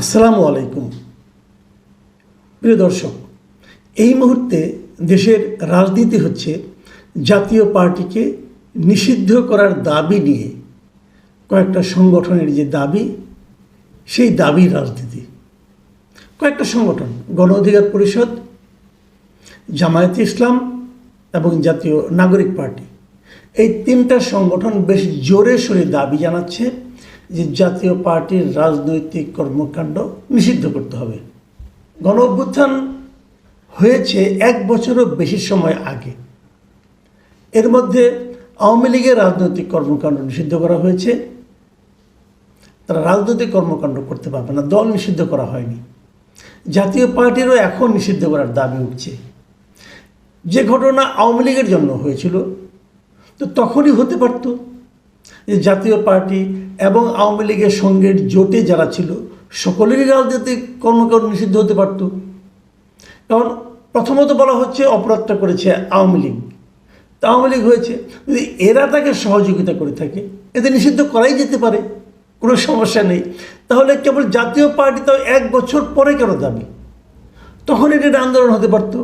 আসসালামু আলাইকুম। প্রিয় দর্শক, এই মুহূর্তে দেশের রাজনীতি হচ্ছে জাতীয় পার্টিকে নিষিদ্ধ করার দাবি নিয়ে কয়েকটা সংগঠনের যে দাবি, সেই দাবি রাজনীতি। কয়েকটা সংগঠন, গণ অধিকার পরিষদ, জামায়াতে ইসলাম এবং জাতীয় নাগরিক পার্টি। এই তিনটা সংগঠন বেশ জোরে সোরে দাবি জানাচ্ছে। যে জাতীয় পার্টির রাজনৈতিক কর্মকাণ্ড নিষিদ্ধ করতে হবে। গণ অভ্যুত্থান হয়েছে এক বছরও বেশি সময় আগে। এর মধ্যে আওয়ামী লীগের রাজনৈতিক কর্মকাণ্ড নিষিদ্ধ করা হয়েছে। তারা রাজনৈতিক কর্মকাণ্ড করতে পারবে না, দল নিষিদ্ধ করা হয়নি। জাতীয় পার্টিরও এখন নিষিদ্ধ করার দাবি উঠছে। যে ঘটনা আওয়ামী লীগের জন্য হয়েছিল, তো তখনই হতে পারত। জাতীয় পার্টি এবং আওয়ামী লীগের সঙ্গে জোটে যারা ছিল, সকলেরই রাজনৈতিক কর্মকাণ্ড নিষিদ্ধ হতে পারত। কারণ প্রথমত বলা হচ্ছে অপরাধটা করেছে আওয়ামী লীগ। তা আওয়ামী লীগ হয়েছে, যদি এরা তাকে সহযোগিতা করে থাকে, এদের নিষিদ্ধ করাই যেতে পারে, কোনো সমস্যা নেই। তাহলে কেবল জাতীয় পার্টি তাও এক বছর পরে কেন দাবি? তখন এটা আন্দোলন হতে পারত।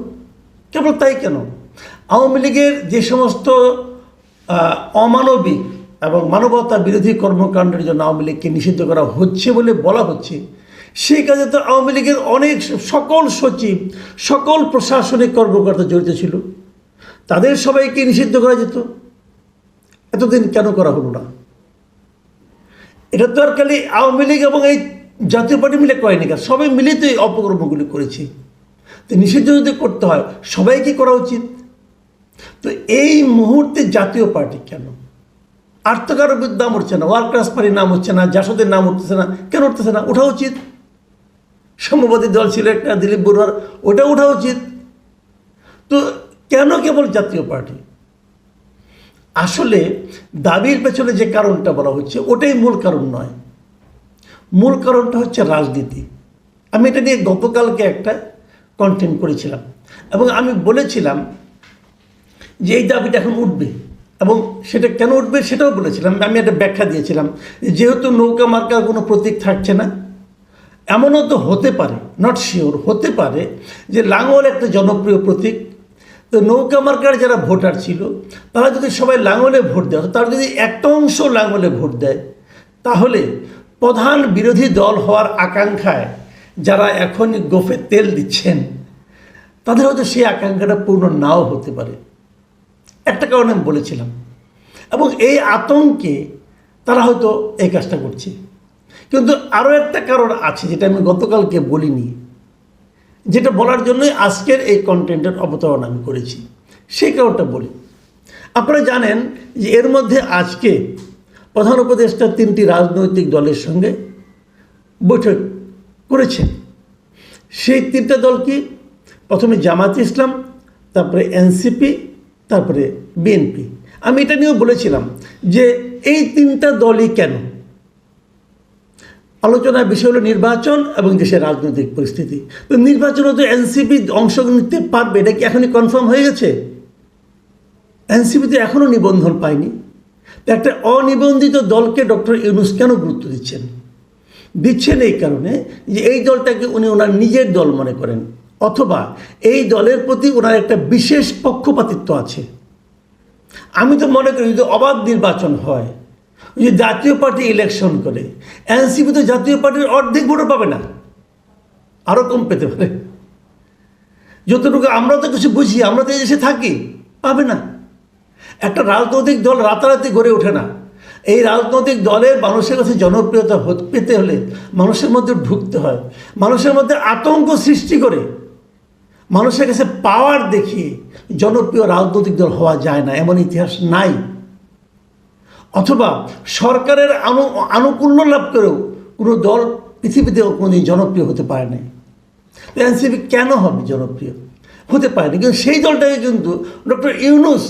কেবল তাই কেন? আওয়ামী লীগের যে সমস্ত অমানবিক এবং মানবতা বিরোধী কর্মকাণ্ডের জন্য আওয়ামী লীগকে নিষিদ্ধ করা হচ্ছে বলে বলা হচ্ছে। সেই কাজে তো আওয়ামী লীগের অনেক সকল সচিব, সকল প্রশাসনিক কর্মকর্তা জড়িত ছিল। তাদের সবাইকে নিষিদ্ধ করা যেত। এতদিন কেন করা হলো না? এটা তো আর খালি আওয়ামী লীগ এবং এই জাতীয় পার্টি মিলে করেনি কাজ সবাই মিলে তো এই অপকর্মগুলি করেছে। তো নিষিদ্ধ যদি করতে হয়, সবাইকে করা উচিত। তো এই মুহূর্তে জাতীয় পার্টি কেন? আর তো কারও নাম উঠছে না ওয়ার্কার্স পার্টির নাম হচ্ছে না, জাসদের নাম উঠতেছে না, কেন উঠতেছে না? ওঠা উচিত। সাম্যবাদী দল ছিল একটা দিলীপ বড়ুয়ার ওটা ওঠা উচিত। তো কেন কেবল জাতীয় পার্টি? আসলে দাবির পেছনে যে কারণটা বলা হচ্ছে, ওটাই মূল কারণ নয়। মূল কারণটা হচ্ছে রাজনীতি। আমি এটা নিয়ে গতকালকে একটা কন্টেন্ট করেছিলাম। এবং আমি বলেছিলাম যে এই দাবিটা এখন উঠবে। এবং সেটা কেন উঠবে সেটাও বলেছিলাম, আমি একটা ব্যাখ্যা দিয়েছিলাম। যেহেতু নৌকা মার্কার কোনো প্রতীক থাকছে না, এমনও তো হতে পারে নট শিওর হতে পারে যে লাঙল একটা জনপ্রিয় প্রতীক। তো নৌকা মার্কার যারা ভোটার ছিল, তারা যদি সবাই লাঙলে ভোট দেয়, তারা যদি একটা অংশ লাঙলে ভোট দেয়, তাহলে প্রধান বিরোধী দল হওয়ার আকাঙ্ক্ষায় যারা এখন গোফে তেল দিচ্ছেন, তাদের হয়তো সেই আকাঙ্ক্ষাটা পূর্ণ নাও হতে পারে। একটা কারণে আমি বলেছিলাম। এবং এই আতঙ্কে তারা হয়তো এই কাজটা করছে। কিন্তু আরও একটা কারণ আছে যেটা আমি গতকালকে বলিনি, যেটা বলার জন্যই আজকের এই কন্টেন্টের অবতরণ আমি করেছি। সেই কারণটা বলি। আপনারা জানেন যে এর মধ্যে আজকে প্রধান উপদেষ্টা তিনটি রাজনৈতিক দলের সঙ্গে বৈঠক করেছেন। সেই তিনটা দল কি? প্রথমে জামাত ইসলাম, তারপরে এনসিপি তারপরে বিএনপি। আমি এটা নিয়েও বলেছিলাম যে এই তিনটা দলই কেন? আলোচনার বিষয় হলো নির্বাচন এবং দেশের রাজনৈতিক পরিস্থিতি। তো নির্বাচনে তো এনসিপি অংশ নিতে পারবে, এটা কি এখনই কনফার্ম হয়ে গেছে? এনসিপি তো এখনও নিবন্ধন পায়নি। তো একটা অনিবন্ধিত দলকে ডক্টর ইউনুস কেন গুরুত্ব দিচ্ছেন? দিচ্ছেন এই কারণে যে এই দলটাকে উনি ওনার নিজের দল মনে করেন। অথবা এই দলের প্রতি ওনার একটা বিশেষ পক্ষপাতিত্ব আছে। আমি তো মনে করি যদি অবাধ নির্বাচন হয়, যদি জাতীয় পার্টি ইলেকশন করে এনসিপি তো জাতীয় পার্টির অর্ধেক ভোটও পাবে না। আরও কম পেতে পারে। যতটুকু আমরা তো কিছু বুঝি, আমরা তো দেশে থাকি, পাবে না। একটা রাজনৈতিক দল রাতারাতি গড়ে ওঠে না। এই রাজনৈতিক দলের মানুষের কাছে জনপ্রিয়তা পেতে হলে মানুষের মধ্যে ঢুকতে হয়। মানুষের মধ্যে আতঙ্ক সৃষ্টি করে মানুষের কাছে পাওয়ার দেখিয়ে জনপ্রিয় রাজনৈতিক দল হওয়া যায় না, এমন ইতিহাস নাই। অথবা সরকারের আনু, আনুকূল্য লাভ করেও কোনো দল পৃথিবীতে কোনোদিন জনপ্রিয় হতে পারে নাই। এনসিপি কেন হবে জনপ্রিয়? হতে পারেনি কিন্তু সেই দলটাকে কিন্তু ডক্টর ইউনুস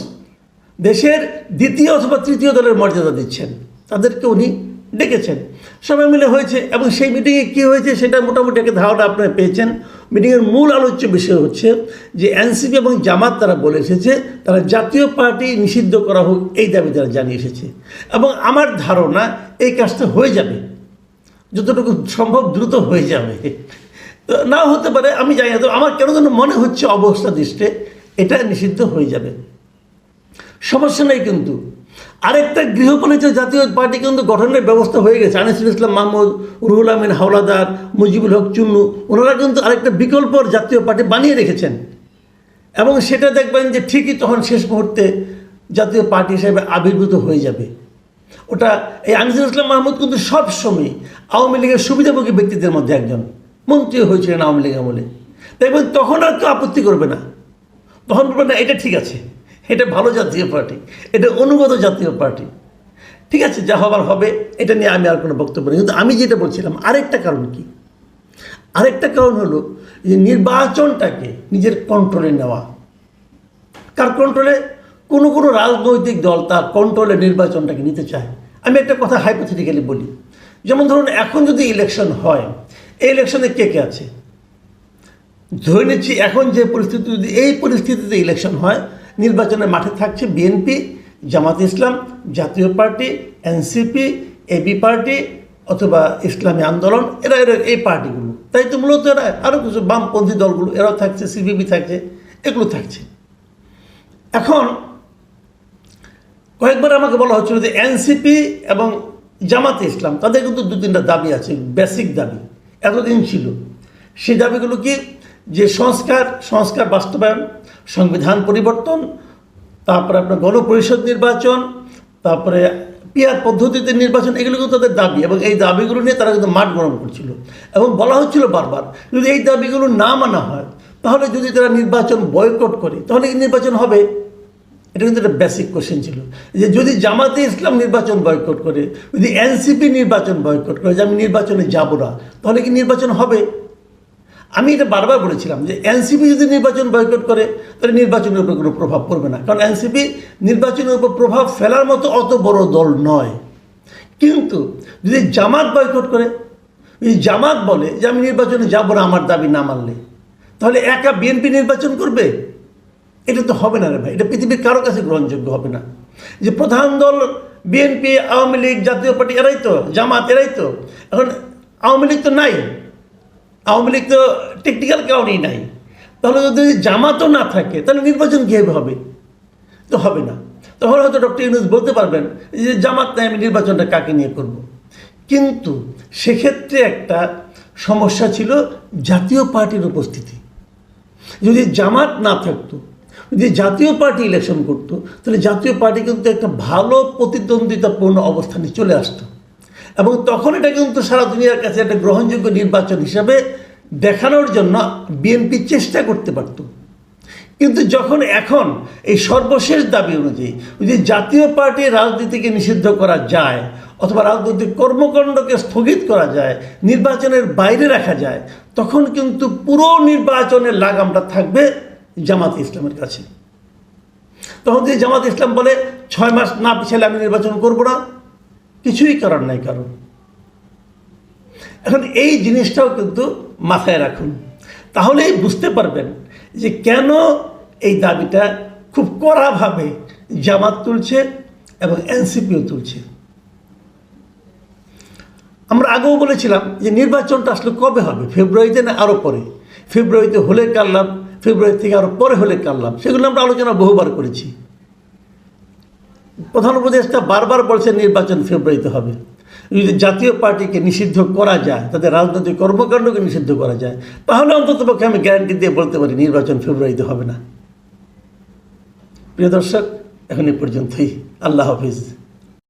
দেশের দ্বিতীয় অথবা তৃতীয় দলের মর্যাদা দিচ্ছেন। তাদেরকে উনি ডেকেছেন সবাই মিলে হয়েছে এবং সেই মিটিংয়ে কী হয়েছে সেটা মোটামুটি একটা ধারণা আপনারা পেয়েছেন। মিটিংয়ের মূল আলোচ্য বিষয় হচ্ছে যে এনসিপি এবং জামাত তারা বলে এসেছে, তারা জাতীয় পার্টি নিষিদ্ধ করা হোক এই দাবি তারা জানিয়ে এসেছে। এবং আমার ধারণা এই কাজটা হয়ে যাবে। যতটুকু সম্ভব দ্রুত হয়ে যাবে। নাও হতে পারে, আমি জানি না, তো আমার কেন যেন মনে হচ্ছে অবস্থা দৃষ্টে এটা নিষিদ্ধ হয়ে যাবে। সমস্যা নেই কিন্তু। আরেকটা গৃহপালিত জাতীয় পার্টি কিন্তু গঠনের ব্যবস্থা হয়ে গেছে। আনিসুল ইসলাম মাহমুদ, রুহুল আমিন হাওলাদার, মুজিবুল হক চুন্নু, ওনারা কিন্তু আরেকটা বিকল্প জাতীয় পার্টি বানিয়ে রেখেছেন। এবং সেটা দেখবেন যে ঠিকই তখন শেষ মুহূর্তে জাতীয় পার্টি হিসেবে আবির্ভূত হয়ে যাবে। ওটা এই আনিসুল ইসলাম মাহমুদ কিন্তু সবসময় আওয়ামী লীগের সুবিধাভোগী ব্যক্তিদের মধ্যে একজন। মন্ত্রী হয়েছিলেন আওয়ামী লীগ আমলে। দেখবেন তখন আর কেউ আপত্তি করবে না। তখন বলবেন, না, এটা ঠিক আছে। এটা ভালো জাতীয় পার্টি, এটা অনুগত জাতীয় পার্টি। ঠিক আছে, যা হবার হবে, এটা নিয়ে আমি আর কোনো বক্তব্য নেই। কিন্তু আমি যেটা বলছিলাম, আরেকটা কারণ কি? আরেকটা কারণ হলো যে নির্বাচনটাকে নিজের কন্ট্রোলে নেওয়া। কার কন্ট্রোলে কোনো কোনো রাজনৈতিক দল তার কন্ট্রোলে নির্বাচনটাকে নিতে চায়। আমি একটা কথা হাইপোথেটিক্যালি বলি। যেমন ধরুন, এখন যদি ইলেকশন হয়, এই ইলেকশনে কে কে আছে? ধরে নিচ্ছি, এখন যে পরিস্থিতি, যদি এই পরিস্থিতিতে ইলেকশন হয় নির্বাচনের মাঠে থাকছে বিএনপি, জামাত ইসলাম, জাতীয় পার্টি, এনসিপি, এবি পার্টি অথবা ইসলামী আন্দোলন, এরা এরা এই পার্টিগুলো। তাই তো মূলত এরা আরও কিছু বামপন্থী দলগুলো, এরাও থাকছে, সিপিবি থাকছে, এগুলো থাকছে। এখন কয়েকবার আমাকে বলা হচ্ছিল যে এনসিপি এবং জামাতে ইসলাম, তাদের কিন্তু দু তিনটা দাবি আছে, বেসিক দাবি, এতদিন ছিল। সেই দাবিগুলো কি? যে সংস্কার সংস্কার বাস্তবায়ন সংবিধান পরিবর্তন, তারপরে আপনার গণপরিষদ নির্বাচন, তারপরে পিয়ার পদ্ধতিতে নির্বাচন, এগুলো কিন্তু তাদের দাবি এবং এই দাবিগুলো নিয়ে তারা কিন্তু মাঠ গরম করছিল। এবং বলা হচ্ছিল বারবার, যদি এই দাবিগুলো না মানা হয়, তাহলে যদি তারা নির্বাচন বয়কট করে, তাহলে কি নির্বাচন হবে? এটা কিন্তু একটা বেসিক কোশ্চেন ছিল। যে যদি জামাতে ইসলাম নির্বাচন বয়কট করে, যদি এনসিপি নির্বাচন বয়কট করে, যে আমি নির্বাচনে যাব না, তাহলে কি নির্বাচন হবে? আমি এটা বারবার বলেছিলাম যে এনসিপি যদি নির্বাচন বয়কট করে, তাহলে নির্বাচনের উপর কোনো প্রভাব পড়বে না। কারণ এনসিপি নির্বাচনের উপর প্রভাব ফেলার মতো অত বড় দল নয়। কিন্তু যদি জামাত বয়কট করে, যদি জামাত বলে যে আমি নির্বাচনে যাব না, আমার দাবি না মানলে, তাহলে একা বিএনপি নির্বাচন করবে? এটা তো হবে না রে ভাই। এটা পৃথিবীর কারও কাছে গ্রহণযোগ্য হবে না। যে প্রধান দল, বিএনপি, আওয়ামী লীগ, জাতীয় পার্টি, এরাই তো, জামাত, এরাই তো। এখন আওয়ামী লীগ তো নাই। আওয়ামী লীগ তো টেকনিক্যাল কারণেই নাই। তাহলে যদি জামাতও না থাকে, তাহলে নির্বাচন কীভাবে হবে? তো হবে না। তখন হয়তো ডক্টর ইউনুস বলতে পারবেন যে জামাত নাই, আমি নির্বাচনটা কাকে নিয়ে করব। কিন্তু সেক্ষেত্রে একটা সমস্যা ছিল জাতীয় পার্টির উপস্থিতি। যদি জামাত না থাকতো, যদি জাতীয় পার্টি ইলেকশন করতো, তাহলে জাতীয় পার্টি কিন্তু একটা ভালো প্রতিদ্বন্দ্বিতাপূর্ণ অবস্থানে চলে আসতো। এবং তখন এটা কিন্তু সারা দুনিয়ার কাছে একটা গ্রহণযোগ্য নির্বাচন হিসাবে দেখানোর জন্য বিএনপি চেষ্টা করতে পারত। কিন্তু যখন এখন এই সর্বশেষ দাবি অনুযায়ী যদি জাতীয় পার্টি রাজনীতিকে নিষিদ্ধ করা যায় অথবা রাজনৈতিক কর্মকাণ্ডকে স্থগিত করা যায়, নির্বাচনের বাইরে রাখা যায়, তখন কিন্তু পুরো নির্বাচনের লাগামটা থাকবে জামাত ইসলামের কাছে। তখন যদি জামাত ইসলাম বলে, ছয় মাস না পিছালে আমি নির্বাচন করব না। কিছুই করার নাই কারণ। এখন এই জিনিসটাও কিন্তু মাথায় রাখুন। তাহলেই বুঝতে পারবেন যে কেন এই দাবিটা খুব কড়াভাবে জামাত তুলছে এবং এনসিপিও তুলছে। আমরা আগেও বলেছিলাম যে নির্বাচনটা আসলে কবে হবে? ফেব্রুয়ারিতে না আরও পরে? ফেব্রুয়ারিতে হলে কারলাম ফেব্রুয়ারি থেকে আরও পরে হলে কারলাম সেগুলো আমরা আলোচনা বহুবার করেছি। প্রধান উপদেষ্টা বারবার বলছে নির্বাচন ফেব্রুয়ারিতে হবে। যদি জাতীয় পার্টিকে নিষিদ্ধ করা যায়, তাদের রাজনৈতিক কর্মকাণ্ডকে নিষিদ্ধ করা যায়, তাহলে অন্ততপক্ষে আমি গ্যারান্টি দিয়ে বলতে পারি নির্বাচন ফেব্রুয়ারিতে হবে না। প্রিয় দর্শক, এখন এ পর্যন্তই। আল্লাহ হাফিজ।